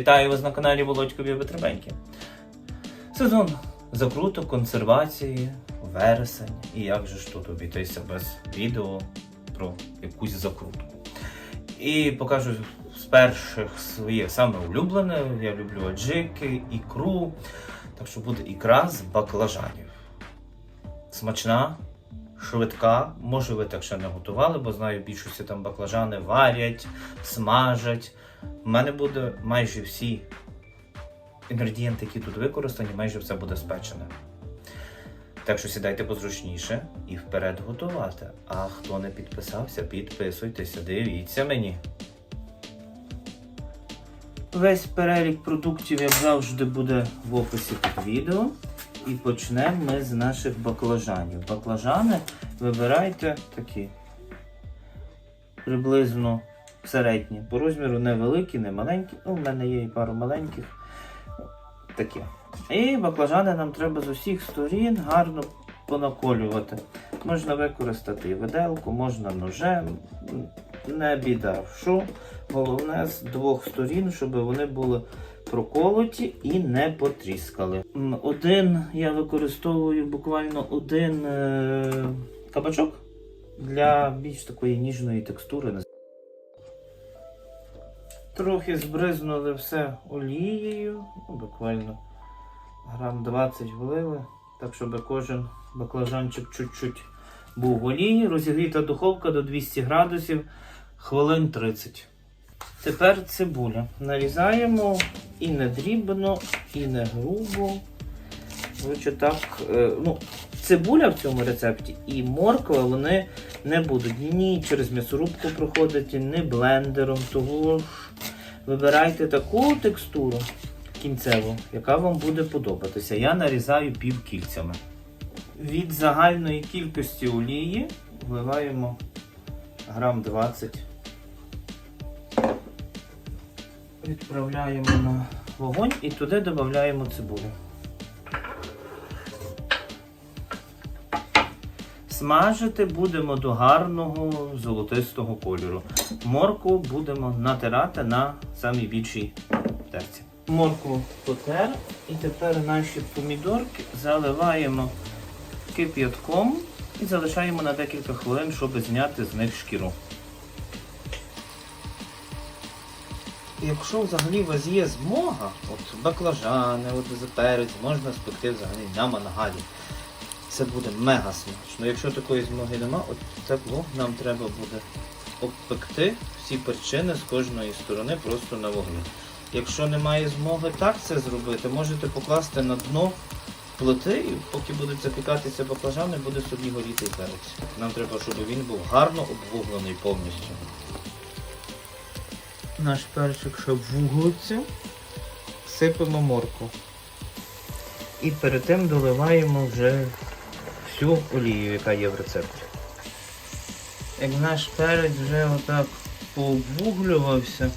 Вітаю вас на каналі Володькові Витребеньки. Сезон закруток, консервації, вересень. І як же ж тут обійтися без відео про якусь закрутку. І покажу з перших своє саме улюблене. Я люблю аджики, ікру. Так що буде ікра з баклажанів. Смачна, швидка. Може, ви так ще не готували, бо знаю, більшості там баклажани варять, смажать. У мене буде майже всі інгредієнти, які тут використані, майже все буде спечене. Так що сідайте позручніше і вперед готувати. А хто не підписався, підписуйтеся, дивіться мені. Весь перелік продуктів, як завжди, буде в описі під відео. І почнемо ми з наших баклажанів. Баклажани вибирайте такі приблизно середні. По розміру не великі, не маленькі. Ну, в мене є і пару маленьких. Такі. І баклажани нам треба з усіх сторін гарно понаколювати. Можна використати і виделку, можна ножем. Не біда. Що? Головне з двох сторін, щоб вони були проколоті і не потріскали. Один я використовую буквально один е- кабачок для більш такої ніжної текстури. Трохи збризнули все олією, ну, буквально грам 20 влили, так щоб кожен баклажанчик чуть-чуть був в олії. Розігріта духовка до 200 градусів, хвилин 30. Тепер цибуля. Нарізаємо і не дрібно, і не грубо. Коротше, так, е, ну, цибуля в цьому рецепті і морква вони не будуть ні через м'ясорубку проходити, ні блендером. Того вибирайте таку текстуру кінцеву, яка вам буде подобатися. Я нарізаю пів кільцями. Від загальної кількості олії вливаємо грам 20. Відправляємо на вогонь і туди додаємо цибулю. Смажити будемо до гарного золотистого кольору. Морку будемо натирати на самій більшій терці. Морку потер і тепер наші помідорки заливаємо кип'ятком і залишаємо на декілька хвилин, щоб зняти з них шкіру. Якщо взагалі у вас є змога, от баклажани, от перець, можна спекти взагалі на мангалі. Це буде мега смачно. Якщо такої змоги нема, от таку нам треба буде обпекти всі перчини з кожної сторони просто на вогні. Якщо немає змоги так це зробити, можете покласти на дно плити і поки будуть запікатися баклажани, буде собі горіти перець. Нам треба, щоб він був гарно обвуглений повністю. Наш перчик ще вуглиться, сипемо морку. І перед тим доливаємо вже всю олію, яка є в рецепті. Як наш перець вже отак пообвуглювався,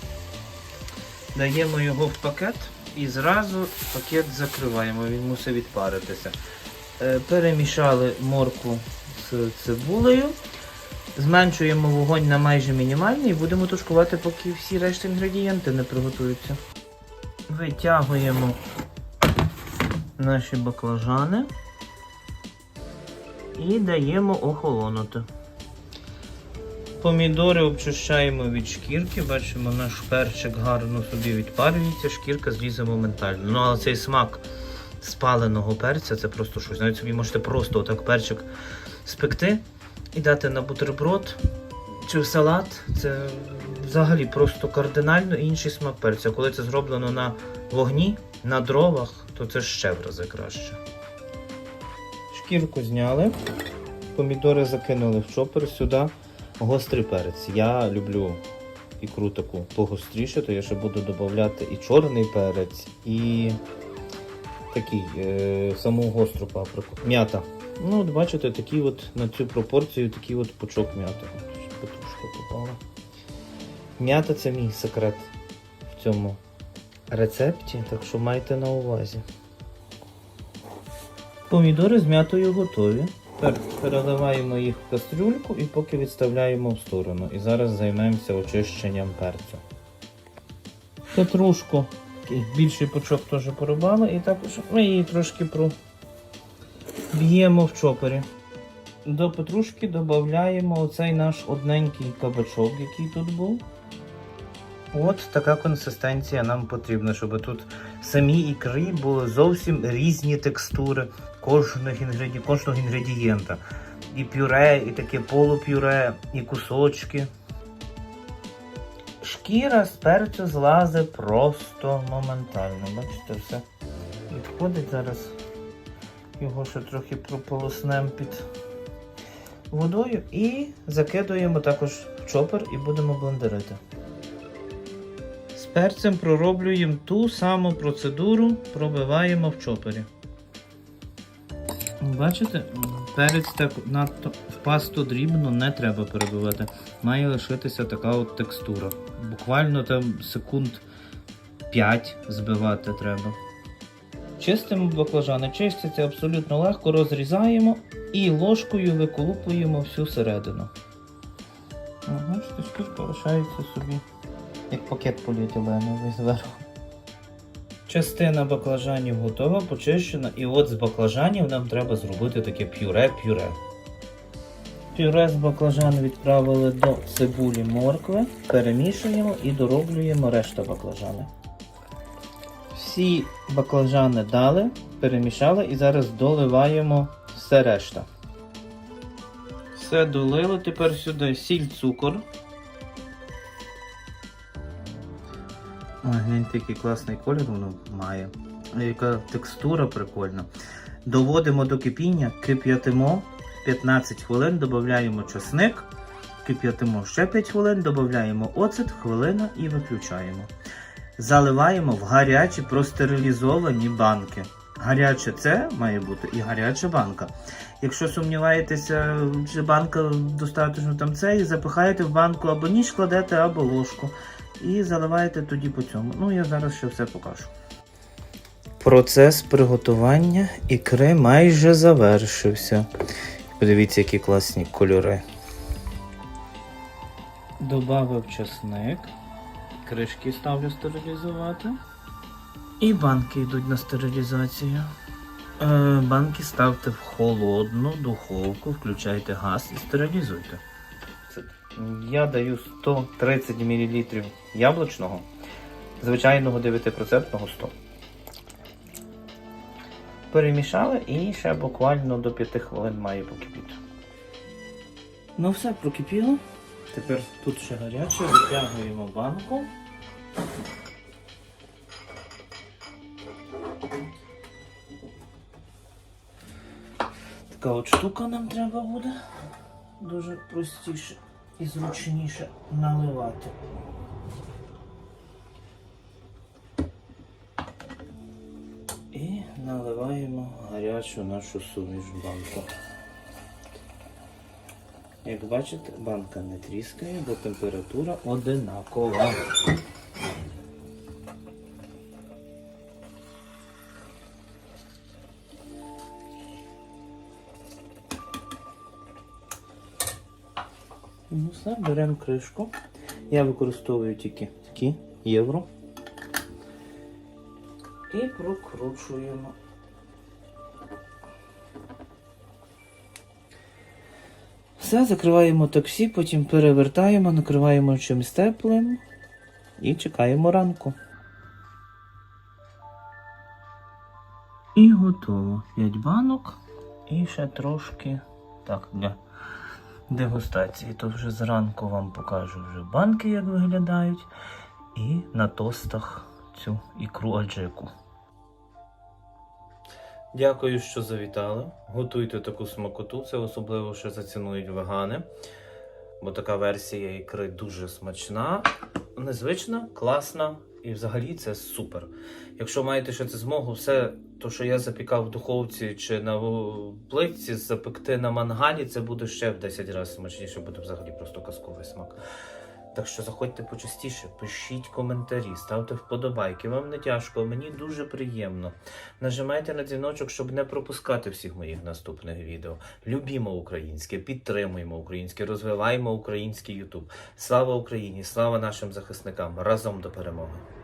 даємо його в пакет і зразу пакет закриваємо, він мусить відпаритися. Е, Перемішали морку з цибулею. Зменшуємо вогонь на майже мінімальний і будемо тушкувати, поки всі решті інгредієнти не приготуються. Витягуємо наші баклажани і даємо охолонути. Помідори обчищаємо від шкірки, бачимо, наш перчик гарно собі відпарюється, шкірка злізе моментально. Ну, але цей смак спаленого перця це просто щось. Навіть собі можете просто отак перчик спекти і дати на бутерброд чи в салат. Це взагалі просто кардинально інший смак перця. Коли це зроблено на вогні, на дровах, то це ще в рази краще. Шкірку зняли, помідори закинули в чопер сюди. Гострий перець. Я люблю ікру таку погостріше, то я ще буду додавати і чорний перець, і такий е, саму гостру паприку. М'ята. Ну, от бачите, такий от на цю пропорцію такий от пучок м'яти. Петрушка попала. М'ята це мій секрет в цьому рецепті, так що майте на увазі. Помідори з м'ятою готові. Тепер переливаємо їх в кастрюльку і поки відставляємо в сторону. І зараз займемося очищенням перцю. Петрушку. Більший пучок теж порубали і також ми її трошки проб'ємо в чопері. До петрушки додаємо оцей наш одненький кабачок, який тут був. От така консистенція нам потрібна, щоб тут самі ікри були зовсім різні текстури кожного, інгреді... кожного інгредієнта. І пюре, і таке полупюре, і кусочки. Шкіра з перцю злазить просто моментально. Бачите, все відходить зараз. Його ще трохи прополоснемо під водою і закидуємо також в чопер і будемо блендерити. Перцем пророблюємо ту саму процедуру, пробиваємо в чопері. Бачите, перець так надто в пасту дрібно не треба перебивати. Має лишитися така от текстура. Буквально там секунд 5 збивати треба. Чистимо баклажани, чистяться абсолютно легко, розрізаємо і ложкою виколупуємо всю середину. Ага, штучки залишається собі, як пакет поліетиленовий зверху. Частина баклажанів готова, почищена, і от з баклажанів нам треба зробити таке пюре-пюре. Пюре з баклажан відправили до цибулі моркви, перемішуємо і дороблюємо решта баклажани. Всі баклажани дали, перемішали і зараз доливаємо все решта. Все долили, тепер сюди сіль, цукор. Гляньте, який класний колір воно має. Яка текстура прикольна. Доводимо до кипіння, кип'ятимо 15 хвилин, додаємо чесник, кип'ятимо ще 5 хвилин, додаємо оцет, хвилина і виключаємо. Заливаємо в гарячі простерилізовані банки. Гаряче це має бути і гаряча банка. Якщо сумніваєтеся, чи банка достатньо там це, запихаєте в банку або ніж кладете, або ложку. І заливаєте тоді по цьому. Ну, я зараз ще все покажу. Процес приготування ікри майже завершився. Подивіться, які класні кольори. Добавив чесник. Кришки ставлю стерилізувати. І банки йдуть на стерилізацію. Е, банки ставте в холодну духовку, включайте газ і стерилізуйте. Це- Я даю 130 мл яблучного, звичайного 9% 100. Перемішали і ще буквально до 5 хвилин має покипіти. Ну все, прокипіло. Тепер тут ще гаряче, витягуємо банку. Така от штука нам треба буде. Дуже простіше і зручніше наливати. І наливаємо гарячу нашу суміш банку. Як бачите, банка не тріскає, бо температура одинакова. Все, беремо кришку. Я використовую тільки такі євро. І прокручуємо. Все, закриваємо таксі, потім перевертаємо, накриваємо чимось теплим і чекаємо ранку. І готово. 5 банок і ще трошки так для дегустації. То вже зранку вам покажу вже банки, як виглядають, і на тостах цю ікру аджику. Дякую, що завітали. Готуйте таку смакоту, це особливо ще зацінують вегани. Бо така версія ікри дуже смачна, незвична, класна і взагалі це супер. Якщо маєте ще це змогу, все то, що я запікав в духовці чи на плитці, запекти на мангалі, це буде ще в 10 разів смачніше, буде взагалі просто казковий смак. Так що заходьте почастіше, пишіть коментарі, ставте вподобайки. Вам не тяжко, мені дуже приємно. Нажимайте на дзвіночок, щоб не пропускати всіх моїх наступних відео. Любімо українське, підтримуємо українське, розвиваємо український Ютуб. Слава Україні! Слава нашим захисникам! Разом до перемоги!